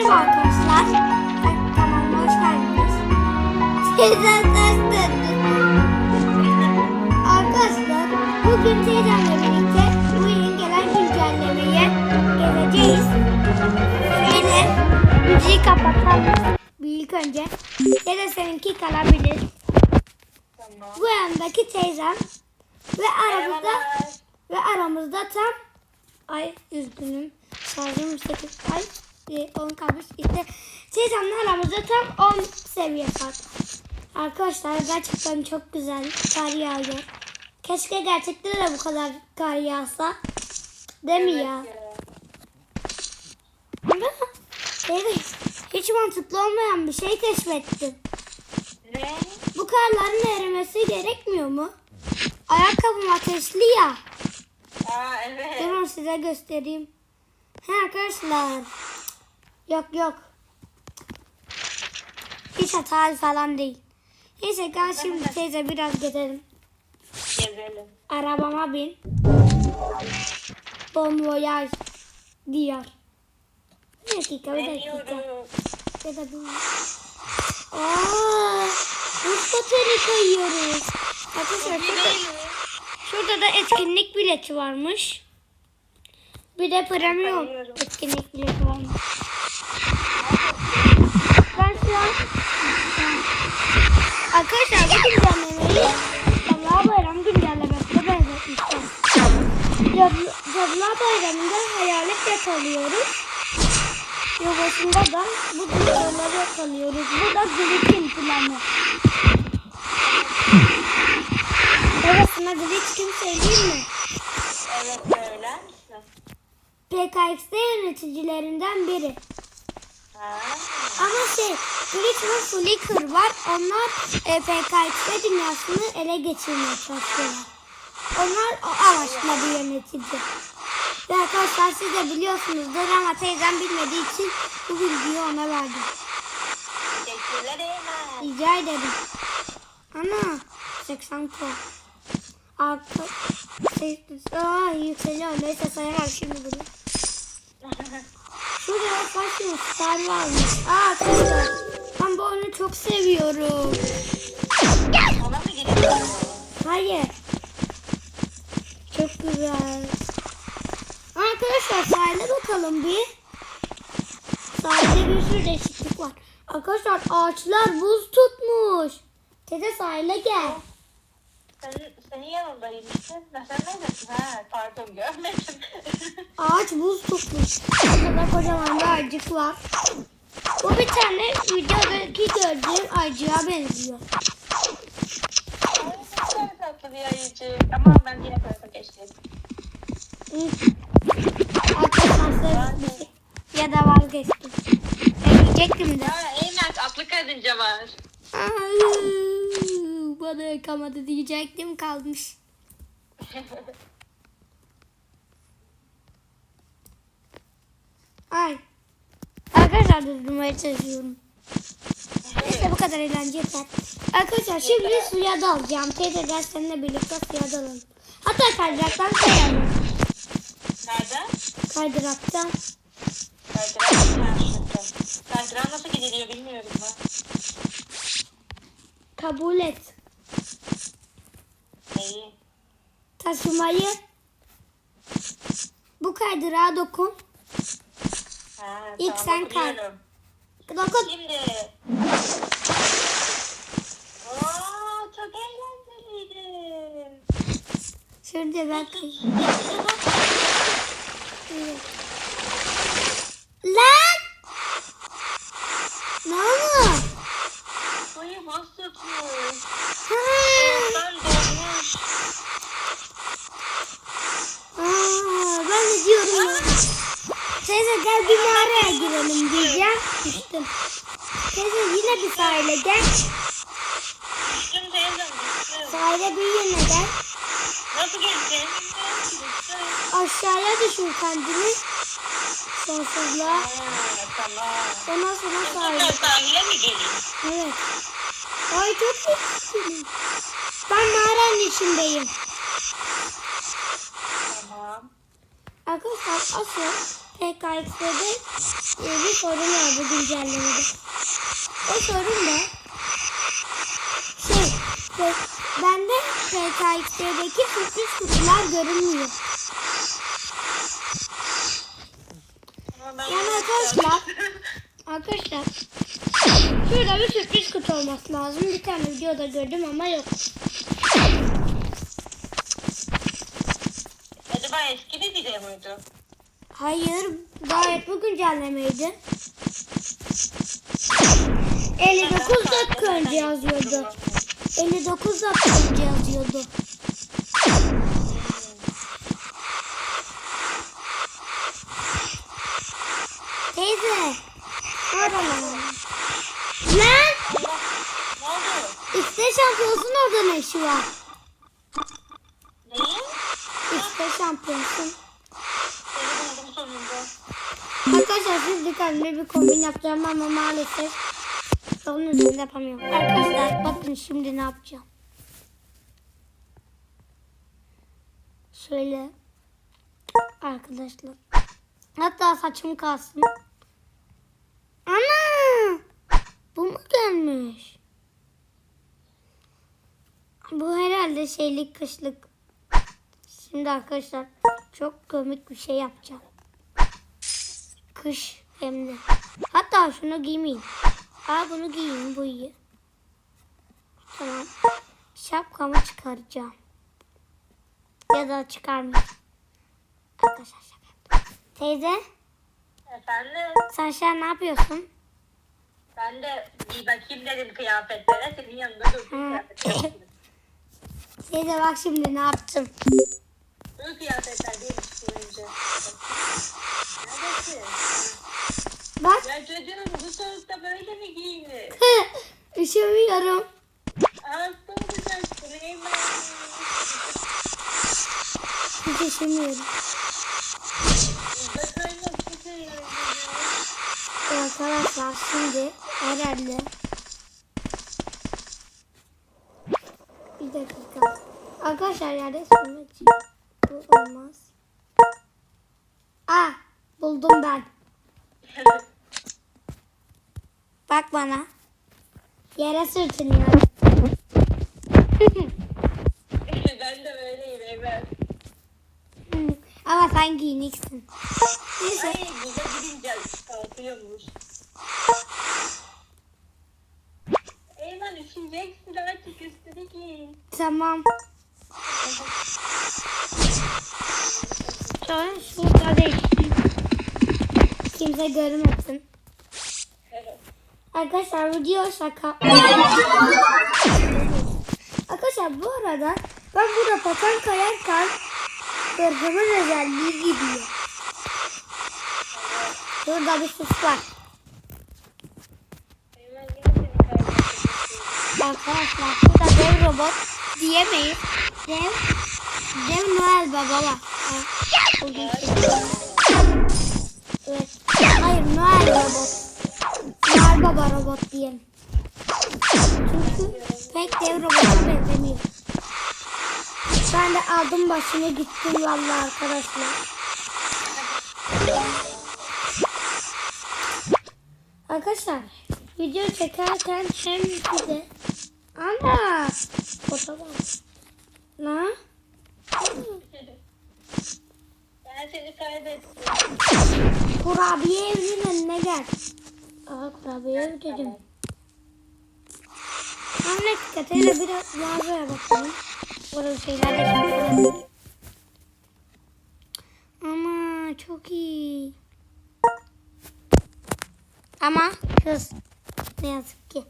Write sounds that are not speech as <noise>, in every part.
Merhaba arkadaşlar. Ben kanalıma hoş geldiniz. Arkadaşlar bugün teyzemle birlikte bu yeni gelen güncellemeye geleceğiz. Şöyle müziği kapatalım. Bir ilk önce ya da seninki kalabilir. Tamam. Bu yandaki teyzem ve aramızda ve aramızda tam ay üzgünüm şarjım 8 ay 10 kalmış işte teyzemle aramızda tam 10 seviye var. Arkadaşlar gerçekten çok güzel kar yağıyor. Keşke gerçekten de bu kadar kar yağsa. Değil mi ya? Ama teyze hiç mantıklı olmayan bir şey keşfettim. Ne? Bu karların erimesi gerekmiyor mu? Ayakkabım ateşli ya. Aa evet. Durun size göstereyim. He arkadaşlar. Yok yok. Hiç hatalı falan değil. Neyse gel şimdi teyze biraz gezelim. Gezelim. Arabama bin. Bon voyage diyor. Bir dakika bir dakika. Ya da bin. Aaa. Buz pateni kayıyoruz. Arkadaşlar şurada, şurada da etkinlik bileti varmış. Bir de premium etkinlik bileti varmış. Yakalıyoruz. Yuvasında da bu cadıları yakalıyoruz. Bu da Glitch'in planı. Babasına Glitch kim söyleyeyim mi? Evet misin? PKX'de yöneticilerinden biri. Ha. Ama şey, Glitch ve Flicker var. Onlar e, PKX'de dünyasını ele geçirmeye çalışıyorlar. Onlar o amaçla bir yönetici. Ve arkadaşlar siz de biliyorsunuzdur ama teyzem bilmediği için bu bilgiyi ona verdim. Teşekkürler Eymen. Rica ederim. Ana 80 ko. Arka şey, Aa, yükseliyor. Neyse sayamam şimdi bunu. <laughs> Şurada Fashion Star varmış. Aa arkadaşlar. Ben bu oyunu çok seviyorum. Hayır. Çok güzel. Arkadaşlar sahile bakalım bir. Sahilde bir sürü değişiklik var. Arkadaşlar ağaçlar buz tutmuş. Tete sahile gel. Senin, senin yanındayım işte. Ne sen neredesin? Ha pardon görmedim. <laughs> Ağaç buz tutmuş. Burada kocaman bir aycık var. Bu bir tane videodaki gördüğüm aycığa benziyor. Ay, ne kadar tatlı bir ayıcık. Ama ben diğer tarafa geçtim. Ya da vazgeçtim. Eleyecektim de. Ha Eymen atlı karınca var. Ay, bana yakamadı diyecektim kalmış. <laughs> Ay. Arkadaşlar durdurmaya çalışıyorum. İşte bu kadar eğlence yeter. Arkadaşlar şimdi suya dalacağım. Teyze gel seninle birlikte suya dalalım. Hatta kaydıraktan kayalım. Nerede? Ha, şurada. Kaydıran nasıl gidiliyor bilmiyorum ben. Kabul et. İyi. Taşımayı. Bu kaydırağa dokun. Ha, İlk tamam, sen kay. Dokun. Şimdi. Oo, çok eğlenceliydi. Şurada ben kayayım. Lan! Ne oldu? Suyu buz tutmuş. Ha! Ben donmuş. Aa, ben de diyorum ya. Teyze gel bir mağaraya girelim diyeceğim. Düştüm. Teyze yine bir sahile gel. Düştüm teyzem düştüm. Sahile bir yine gel. Nasıl geçeceğim. Aşağıya düşür kendini. Sonsuzluğa. Ha, tamam. Ondan sonra sahile. sahile mi geleyim? Evet. Ay çok güzel. Ben mağaranın içindeyim. Tamam. Arkadaşlar asıl PKX'de e, bir sorun var bu güncellemede. O sorun da şey, şey bende PKX'deki sürpriz kutular görünmüyor. Yani arkadaşlar, arkadaşlar şurada bir sürpriz kutu olması lazım. Bir tane videoda gördüm ama yok. Acaba eski bir video muydu? Hayır, gayet bu güncellemeydi. 59 dakika önce yazıyordu. 59 dakika önce yazıyordu. Teyze. Orada Lan Allah, ne oldu? işte şampiyonsun orada ne işi var? Neyi? Buldum sonunda. Arkadaşlar şimdi kendime bir kombin yapacağım ama maalesef onun üzerinde yapamıyorum. Arkadaşlar bakın şimdi ne yapacağım. Şöyle arkadaşlar. Hatta saçım kalsın. Ana! Bu mu gelmiş? Bu herhalde şeylik kışlık. Şimdi arkadaşlar çok komik bir şey yapacağım. Kış hem de. Hatta şunu giymeyeyim. Aa bunu giyeyim bu iyi. Tamam. Şapkamı çıkaracağım. Ya da çıkarmayayım. Arkadaşlar şaka yaptım. Teyze Efendim? sen şu an ne yapıyorsun? Ben de bir bakayım dedim kıyafetlere. Senin yanında durdum kıyafetlere. <coughs> Teyze bak şimdi ne yaptım. Bu kıyafetler düşününce. Neredesin? Bak. Ya çocuğum bu soğukta böyle mi giyinir? Üşümüyorum. Hasta olacaksın Eymen. Hiç üşümüyorum. Arkadaşlar şimdi herhalde bir dakika. Arkadaşlar yerde için bu olmaz. Ah buldum ben. Bak bana. Yere sürtünüyorum. <laughs> ben de böyleyim Eymen. Ama sen giyiniksin. Neyse. Ay burada gidince kalkıyormuş. Eymen üşüyeceksin artık üstüne giy. Tamam. Sonra şurada değiştireyim. Kimse görmesin. Arkadaşlar video şaka. Arkadaşlar bu arada ben burada paten kayarken hırgımın özelliği gidiyor. Burada bir sus var. Arkadaşlar burada dev robot diyemeyiz. Dev, dev Noel Baba var. Ha, bugün Evet. Hayır Noel robot. Baba robot diyelim. Çünkü pek dev robota benzemiyor. Ben de aldım başını gittim vallahi arkadaşlar. Arkadaşlar video çekerken hem size ana fotoğraf ne? Ben seni kaybettim. Kurabiye evinin önüne gel. Aa kurabiye ev dedim. Anne dikkatine biraz mağazaya bakalım. Orada şeyler de. Ama çok iyi. Ama kız ne yazık ki.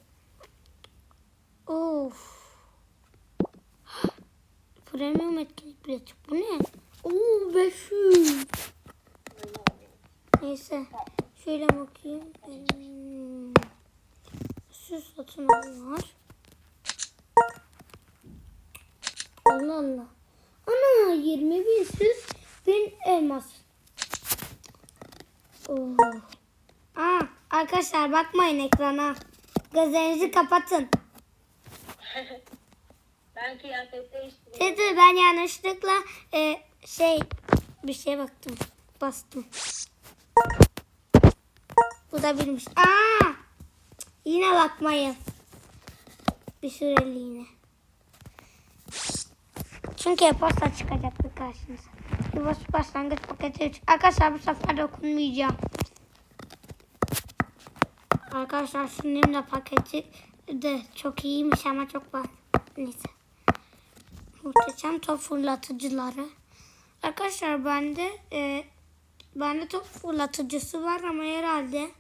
Of. Premium etkinlik bileti. Bu ne? Oo 500. Neyse. Şöyle bakayım. Hmm. Süs satın var. Allah Allah. Ana 20 bin süs bin elmas. Oh. Aa, arkadaşlar bakmayın ekrana. Gözlerinizi kapatın. <laughs> Ben kıyafet değiştirdim. Dedi ben yanlışlıkla e, şey bir şey baktım. Bastım. Bu da bilmiş. Aa! Yine bakmayın. Bir süreliğine. Çünkü e-posta çıkacaktı karşınıza. E-posta başlangıç paketi 3. Arkadaşlar bu sefer dokunmayacağım. Arkadaşlar şunun da paketi de çok iyiymiş ama çok var. Neyse. Muhteşem top fırlatıcıları. Arkadaşlar bende e, bende top fırlatıcısı var ama herhalde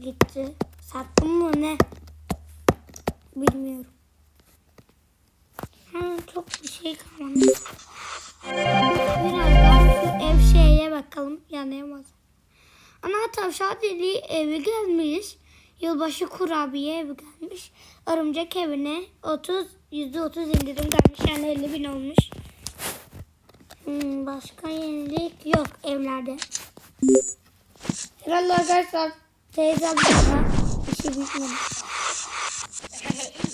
gitti. Sattım mı ne? Bilmiyorum. Ha, çok bir şey kalmadı. Birazdan şu ev şeye bakalım. Yanayamaz. Ana tavşan deli evi gelmiş. Yılbaşı kurabiye evi gelmiş. Örümcek evine 30 %30 indirim gelmiş. Yani 50 bin olmuş. Hmm, başka yenilik yok evlerde. Herhalde arkadaşlar teyzem bana işi bitmedi.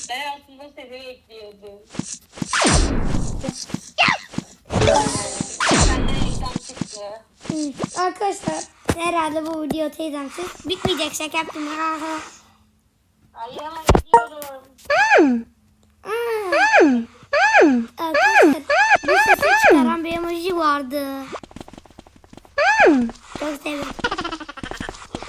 ben aslında seni bekliyordum. Senden çıktı. Hmm, Arkadaşlar herhalde bu video teyzemsiz bitmeyecek şaka yaptım. Ha, ha. Ay ama gidiyorum. Aa. Arkadaşlar bu sesi çıkaran bir emoji vardı. Çok seviyorum. Benim seni yanıma. Çok tatlı.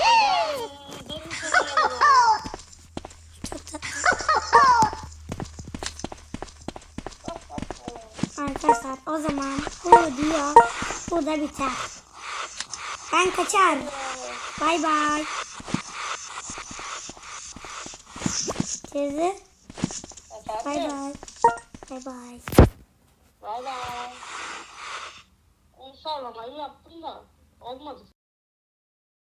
Arkadaşlar o zaman bu video burada biter. Ben kaçar. Bay bay. Teyze bay bay. Bay bay. Bay bay. Onu sağlamayı yaptım da olmadı.